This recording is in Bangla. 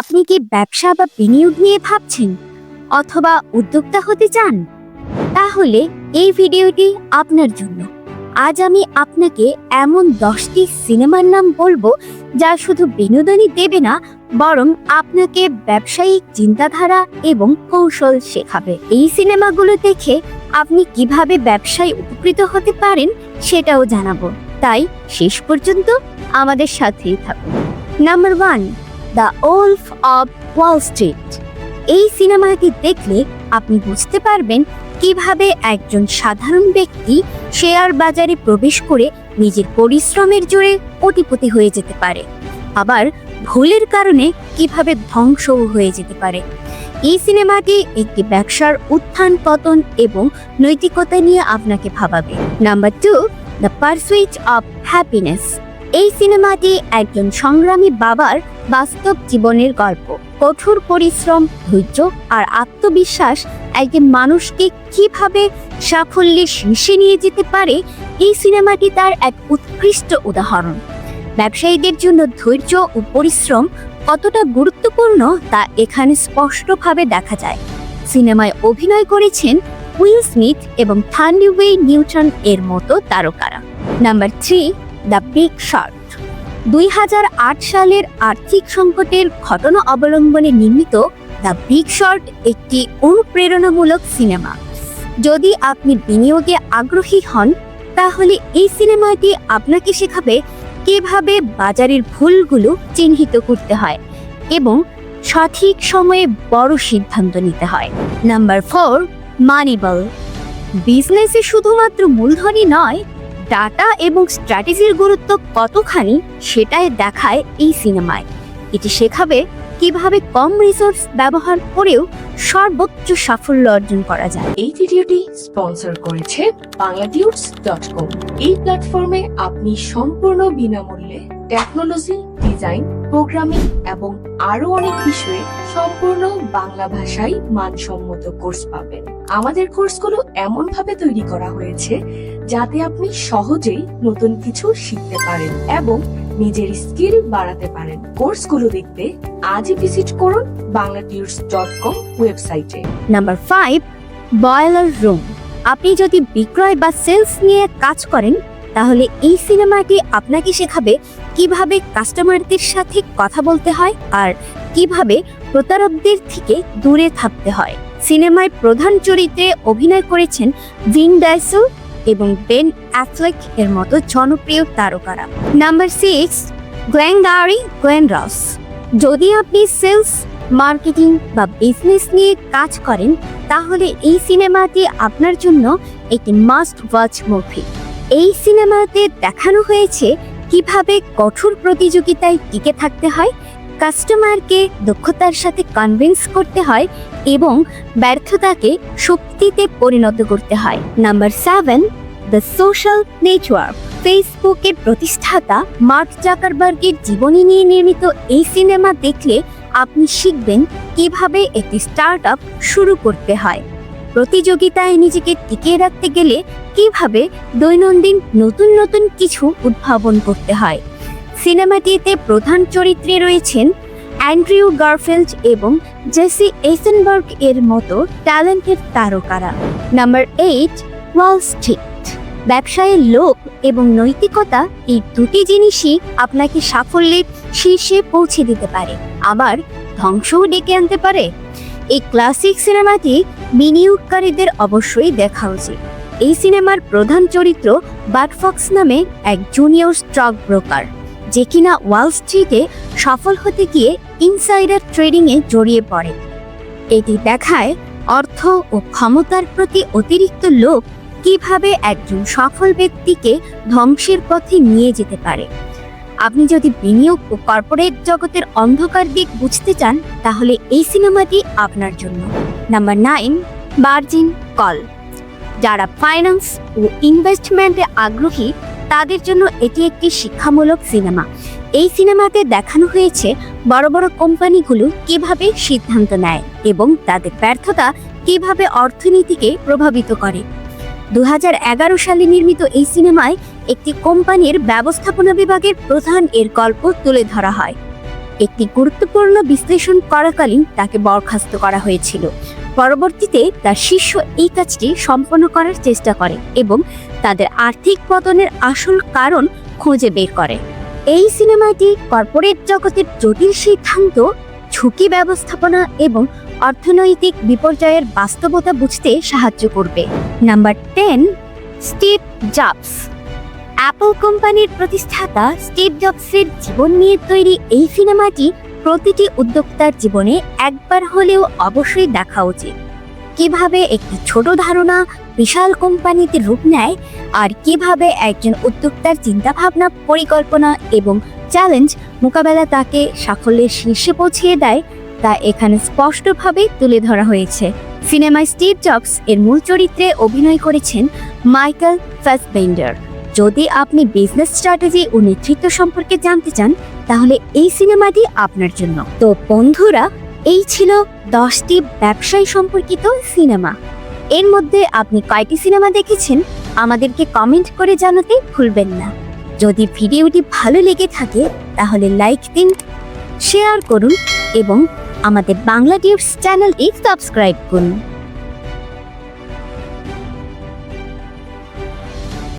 আপনি কি ব্যবসা বা বিনিয়োগ নিয়ে ভাবছেন? অথবা উদ্যোক্তা হতে চান? তাহলে এই ভিডিওটি আপনার জন্য। আজ আমি আপনাকে এমন দশটি সিনেমার নাম বলব যা শুধু বিনোদনই দেবে না, বরং আপনাকে ব্যবসায়িক চিন্তাধারা এবং কৌশল শেখাবে। এই সিনেমাগুলো দেখে আপনি কীভাবে ব্যবসায় উপকৃত হতে পারেন সেটাও জানাব। তাই শেষ পর্যন্ত আমাদের সাথেই থাকুন। Number one the wolf of Wall Street. এই সিনেমাটি দেখলে আপনি বুঝতে পারবেন কীভাবে একজন সাধারণ ব্যক্তি শেয়ার বাজারে প্রবেশ করে নিজের পরিশ্রমের জোরে কোটিপতি হয়ে যেতে পারে। আবার ভুলের কারণে কীভাবে ধ্বংসও হয়ে যেতে পারে। এই সিনেমাটি একটি ব্যবসার উত্থান পতন এবং নৈতিকতা নিয়ে আপনাকে ভাবাবে। Number two, the pursuit of happiness. এই সিনেমাটি একজন সংগ্রামী বাবার বাস্তব জীবনের গল্প। কঠোর পরিশ্রম, ধৈর্য আর আত্মবিশ্বাস একজন মানুষকে কীভাবে সাফল্যের শীর্ষে নিয়ে যেতে পারে, এই সিনেমাটি তার এক উৎকৃষ্ট উদাহরণ। ব্যবসায়ীদের জন্য ধৈর্য ও পরিশ্রম কতটা গুরুত্বপূর্ণ তা এখানে স্পষ্টভাবে দেখা যায়। সিনেমায় অভিনয় করেছেন উইল স্মিথ এবং থান্ডিওয়ে নিউটন এর মতো তারকারা। Number three, the big short দুই হাজার আট সালের আর্থিক সংকটের ঘটনা অবলম্বনে নির্মিত দ্য বিগ শর্ট একটি অনুপ্রেরণামূলক সিনেমা। যদি আপনি বিনিয়োগে আগ্রহী হন, তাহলে এই সিনেমাটি আপনাকে শেখাবে কীভাবে বাজারের ভুলগুলো চিহ্নিত করতে হয় এবং সঠিক সময়ে বড় সিদ্ধান্ত নিতে হয়। নাম্বার ফোর মানিবল বিজনেসে শুধুমাত্র মূলধনই নয় ডাটা এবং স্ট্র্যাটেজির গুরুত্ব কতখানি সেটাই দেখায় এই সিনেমায়। এটি শেখাবে কীভাবে কম রিসোর্স ব্যবহার করেও সর্বোচ্চ সাফল্য অর্জন করা যায়। এই ভিডিওটি স্পন্সর করেছে বাংলাটিউটস ডট কম। এই প্ল্যাটফর্মে আপনি সম্পূর্ণ বিনামূল্যে টেকনোলজি ডিজাইন প্রোগ্রামিং এবং আরও অনেক বিষয়ে সম্পূর্ণ বাংলা ভাষায় মানসম্মত কোর্স পাবেন। আমাদের কোর্সগুলো এমন ভাবে তৈরি করা হয়েছে যাতে আপনি সহজেই নতুন কিছু শিখতে পারেন এবং নিজের স্কিল বাড়াতে পারেন। কোর্সগুলো দেখতে আজই ভিজিট করুন বাংলাটিউটস ডট কম ওয়েবসাইটে। Number five, boiler room. আপনি যদি বিক্রয় বা সেলস নিয়ে কাজ করেন, তাহলে এই সিনেমাটি আপনাকে শেখাবে কীভাবে কাস্টমারদের সাথে কথা বলতে হয় আর কীভাবে প্রতারকদের থেকে দূরে থাকতে হয়। সিনেমায় প্রধান চরিত্রে অভিনয় করেছেন ভিন ডাইসেল এবং বেন অ্যাফ্লেক এর মতো জনপ্রিয় তারকারা। নাম্বার সিক্স গ্ল্যাংগারি গ্ল্যান রস যদি আপনি সেলস মার্কেটিং বা বিজনেস নিয়ে কাজ করেন, তাহলে এই সিনেমাটি আপনার জন্য একটি মাস্ট ওয়াচ মুভি এই সিনেমাতে দেখানো হয়েছে কীভাবে কঠোর প্রতিযোগিতায় টিকে থাকতে হয় কাস্টমারকে দক্ষতার সাথে কনভিন্স করতে হয় এবং ব্যর্থতাকে শক্তিতে পরিণত করতে হয়। Number seven the social network ফেসবুকের প্রতিষ্ঠাতা মার্ক জাকারবার্গের জীবনী নিয়ে নির্মিত এই সিনেমা দেখলে আপনি শিখবেন কীভাবে একটি স্টার্ট শুরু করতে হয়। প্রতিযোগিতায় নিজেকে টিকিয়ে রাখতে গেলে কীভাবে দৈনন্দিন নতুন নতুন কিছু উদ্ভাবন করতে হয়। সিনেমাটিতে প্রধান চরিত্রে রয়েছেন অ্যান্ড্রিউ গারফিল্ড এবং জেসি এসেনবার্গ এর মতো ট্যালেন্টেড তারকারা। Number eight, Wall Street. ব্যবসায়ের লোক এবং নৈতিকতা এই দুটি জিনিসই আপনাকে সাফল্যের শীর্ষে পৌঁছে দিতে পারে। আবার ধ্বংসও ডেকে আনতে পারে। এই ক্লাসিক সিনেমাটি বিনিয়োগকারীদের অবশ্যই দেখা উচিত। এই সিনেমার প্রধান চরিত্র বাটফক্স নামে এক জুনিয়র স্টক ব্রোকার। যে কিনা ওয়াল স্ট্রিটে সফল হতে গিয়ে ইনসাইডার ট্রেডিংয়ে জড়িয়ে পড়ে। এটি দেখায় অর্থ ও ক্ষমতার প্রতি অতিরিক্ত লোভ কীভাবে একজন সফল ব্যক্তিকে ধ্বংসের পথে নিয়ে যেতে পারে। আপনি যদি বিনিয়োগ ও কর্পোরেট জগতের অন্ধকার দিক বুঝতে চান, তাহলে এই সিনেমাটি আপনার জন্য। নাম্বার নাইন বার্জিন কল যারা ফাইন্যান্স ও ইনভেস্টমেন্টে আগ্রহী তাদের জন্য এটি একটি শিক্ষামূলক সিনেমা। এই সিনেমাতে দেখানো হয়েছে বড় বড় কোম্পানিগুলো কীভাবে সিদ্ধান্ত নেয় এবং তাদের ব্যর্থতা কীভাবে অর্থনীতিকে প্রভাবিত করে। দু হাজার এগারো সালে নির্মিত এই সিনেমায় একটি কোম্পানির ব্যবস্থাপনা বিভাগের প্রধান এর গল্প তুলে ধরা হয়। একটি গুরুত্বপূর্ণ বিশ্লেষণ করাকালীন তাকে বরখাস্ত করা হয়েছিল। পরবর্তীতে তার শিষ্য এই কাজটি সম্পন্ন করার চেষ্টা করে এবং তাদের আর্থিক পতনের আসল কারণ খুঁজে বের করে। এই সিনেমাটি কর্পোরেট জগতের জটিল সিদ্ধান্ত, ঝুঁকি ব্যবস্থাপনা এবং অর্থনৈতিক বিপর্যয়ের বাস্তবতা বুঝতে সাহায্য করবে। Number ten, Steve Jobs. Apple কোম্পানির প্রতিষ্ঠাতা স্টিভ জবসের জীবন নিয়ে তৈরি এই সিনেমাটি প্রতিটি উদ্যোক্তার জীবনে একবার হলেও অবশ্যই দেখা উচিত। কীভাবে একটি ছোট ধারণা বিশাল কোম্পানিতে রূপ নেয় আর কীভাবে একজন উদ্যোক্তার চিন্তাভাবনা, পরিকল্পনা এবং চ্যালেঞ্জ মোকাবেলা তাকে সাফল্যের শীর্ষে পৌঁছিয়ে দেয়, তা এখানে স্পষ্টভাবে তুলে ধরা হয়েছে। সিনেমায় স্টিভ জবস এর মূল চরিত্রে অভিনয় করেছেন মাইকেল ফ্যাসবেন্ডার যদি আপনি বিজনেস স্ট্র্যাটেজি ও নেতৃত্ব সম্পর্কে জানতে চান, তাহলে এই সিনেমাটি আপনার জন্য। তো বন্ধুরা, এই ছিল দশটি ব্যবসায় সম্পর্কিত সিনেমা। এর মধ্যে আপনি কয়টি সিনেমা দেখেছেন, আমাদেরকে কমেন্ট করে জানাতে ভুলবেন না। যদি ভিডিওটি ভালো লেগে থাকে, তাহলে লাইক দিন শেয়ার করুন এবং আমাদের বাংলা টিপস চ্যানেলটি সাবস্ক্রাইব করুন।